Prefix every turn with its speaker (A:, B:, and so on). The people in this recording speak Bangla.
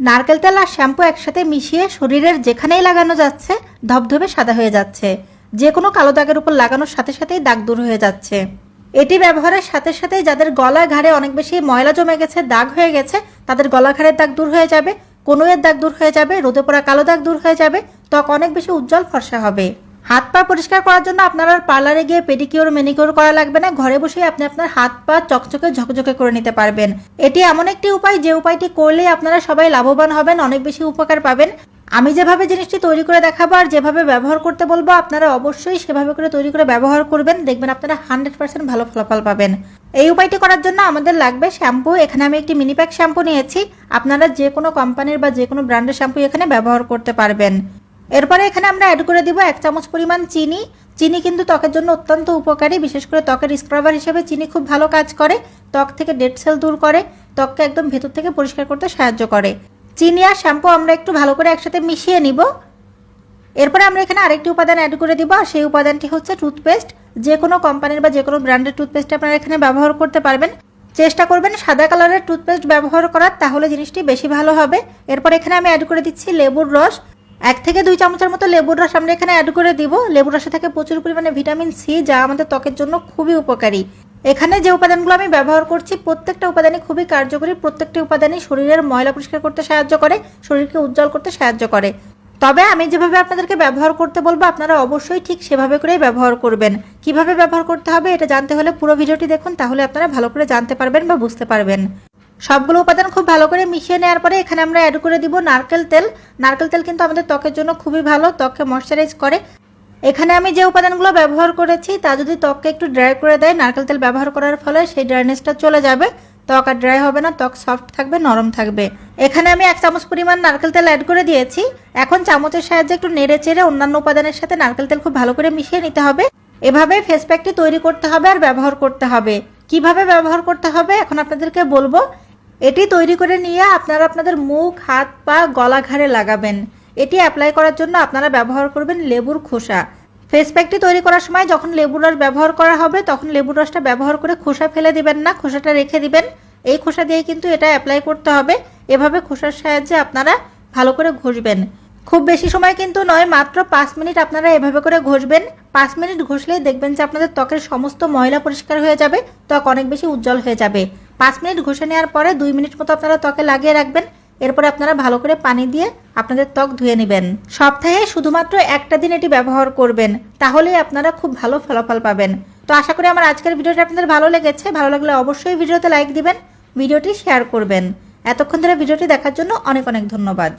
A: নারকেল তেল আর শ্যাম্পু একসাথে মিশিয়ে শরীরের যেখানেই লাগানো যাচ্ছে, ধবধবে সাদা হয়ে যাচ্ছে। যে কোনো কালো দাগের উপর লাগানোর সাথে সাথেই দাগ দূর হয়ে যাচ্ছে। এটি ব্যবহারের সাথে সাথে যাদের গলা ঘাড়ে অনেক বেশি ময়লা জমে গেছে, দাগ হয়ে গেছে, তাদের গলা ঘাড়ের দাগ দূর হয়ে যাবে, কোনোয়ের দাগ দূর হয়ে যাবে, রোদে পড়া কালো দাগ দূর হয়ে যাবে, ত্বক অনেক বেশি উজ্জ্বল ফর্সা হবে। হাত পা পরিষ্কার করার জন্য আপনার আর পার্লারে গিয়ে পেডিকিওর মেনিকিওর করা লাগবে না। ঘরে বসেই আপনি আপনার হাত পা চকচকে ঝকঝকে করে নিতে পারবেন। এটি এমন একটি উপায়, যে উপায়টি করলে আপনারা সবাই লাভবান হবেন, অনেক বেশি উপকার পাবেন। আমি যেভাবে জিনিসটি তৈরি করে দেখাবো আর যেভাবে ব্যবহার করতে বলব, আপনারা অবশ্যই সেভাবে করে তৈরি করে ব্যবহার করবেন। দেখবেন আপনারা হান্ড্রেড পার্সেন্ট ভালো ফলাফল পাবেন। এই উপায়টি করার জন্য আমাদের লাগবে শ্যাম্পু। এখানে আমি একটি মিনি প্যাক শ্যাম্পু নিয়েছি। আপনারা যে কোনো কোম্পানির বা যে কোনো ব্র্যান্ডের শ্যাম্পু এখানে ব্যবহার করতে পারবেন। এরপরে এখানে আমরা অ্যাড করে দিব এক চামচ পরিমাণ চিনি। চিনি কিন্তু ত্বকের জন্য অত্যন্ত উপকারী, বিশেষ করে ত্বকের স্ক্রাবার হিসেবে চিনি খুব ভালো কাজ করে, ত্বক থেকে ডেড সেল দূর করে, ত্বককে একদম ভেতর থেকে পরিষ্কার করতে সাহায্য করে। চিনি আর শ্যাম্পু আমরা একটু ভালো করে একসাথে মিশিয়ে নিব। এরপরে আমরা এখানে আরেকটি উপাদান অ্যাড করে দিব, আর সেই উপাদানটি হচ্ছে টুথপেস্ট যে কোনো কোম্পানির বা যে কোনো ব্র্যান্ডের টুথপেস্ট আপনারা এখানে ব্যবহার করতে পারবেন। চেষ্টা করবেন সাদা কালারের টুথপেস্ট ব্যবহার করার, তাহলে জিনিসটি বেশি ভালো হবে। এরপর এখানে আমি অ্যাড করে দিচ্ছি লেবুর রস। এক থেকে দুই চামচের মতো লেবুর রস আমরা এখানে অ্যাড করে দিব। লেবুর রসে থাকে প্রচুর পরিমাণে ভিটামিন সি যা আমাদের ত্বকের জন্য খুবই উপকারী। এখানে যে উপাদানগুলো আমি ব্যবহার করছি, প্রত্যেকটা উপাদানই খুবই কার্যকরী, প্রত্যেকটা উপাদানই শরীরের ময়লা পরিষ্কার করতে সাহায্য করে, শরীরকে উজ্জ্বল করতে সাহায্য করে। তবে আমি যেভাবে আপনাদেরকে ব্যবহার করতে বলব, আপনারা অবশ্যই ঠিক সেভাবে করেই ব্যবহার করবেন। কীভাবে ব্যবহার করতে হবে, এটা জানতে হলে পুরো ভিডিওটি দেখুন, তাহলে আপনারা ভালো করে জানতে পারবেন বা বুঝতে পারবেন। সবগুলো উপাদান খুব ভালো করে মিশিয়ে নেওয়ার পরে এখানে আমরা অ্যাড করে দিব নারকেল তেল। নারকেল তেল কিন্তু আমাদের ত্বকের জন্য খুবই ভালো, ত্বককে ময়শ্চারাইজ করে। এখানে আমি যে উপাদানগুলো ব্যবহার করেছি, তা যদি ত্বককে একটু ড্রাই করে দেয়, নারকেল তেল ব্যবহার করার ফলে সেই ড্রাইনেসটা চলে যাবে। ত্বক আর ড্রাই হবে না, ত্বক সফট থাকবে, নরম থাকবে। এখানে আমি এক চামচ পরিমাণ নারকেল তেল অ্যাড করে দিয়েছি। এখন চামচের সাহায্যে একটু নেড়ে চেড়ে অন্যান্য উপাদানের সাথে নারকেল তেল খুব ভালো করে মিশিয়ে নিতে হবে। এভাবে ফেস প্যাকটি তৈরি করতে হবে আর ব্যবহার করতে হবে। কীভাবে ব্যবহার করতে হবে, এখন আপনাদেরকে বলব। এটি তৈরি করে নিয়ে আপনারা আপনাদের মুখ, হাত, পা, গলা ঘাড়ে লাগাবেন। এটি অ্যাপ্লাই করার জন্য আপনারা ব্যবহার করবেন লেবুর খোসা। ফেস প্যাকটি তৈরি করার সময় যখন লেবুর রস ব্যবহার করা হবে, তখন লেবুর রসটা ব্যবহার করে খোসা ফেলে দিবেন না, খোসাটা রেখে দিবেন। এই খোসা দিয়ে কিন্তু এটা অ্যাপ্লাই করতে হবে। এভাবে খোসার সাহায্যে আপনারা ভালো করে ঘষবেন। খুব বেশি সময় কিন্তু নয়, মাত্র পাঁচ মিনিট আপনারা এভাবে করে ঘষবেন। পাঁচ মিনিট ঘষলেই দেখবেন যে আপনাদের ত্বকের সমস্ত ময়লা পরিষ্কার হয়ে যাবে, ত্বক অনেক বেশি উজ্জ্বল হয়ে যাবে। পাঁচ মিনিট ঘষে নেওয়ার পরে দুই মিনিট মতো আপনারা ত্বকে লাগিয়ে রাখবেন। এরপরে আপনারা ভালো করে পানি দিয়ে আপনাদের ত্বক ধুয়ে নেবেন। সপ্তাহে শুধুমাত্র একটা দিন এটি ব্যবহার করবেন, তাহলেই আপনারা খুব ভালো ফলাফল পাবেন। তো আশা করি আমার আজকের ভিডিওটা আপনাদের ভালো লেগেছে। ভালো লাগলে অবশ্যই ভিডিওতে লাইক দিবেন, ভিডিওটি শেয়ার করবেন। এতক্ষণ ধরে ভিডিওটি দেখার জন্য অনেক অনেক ধন্যবাদ।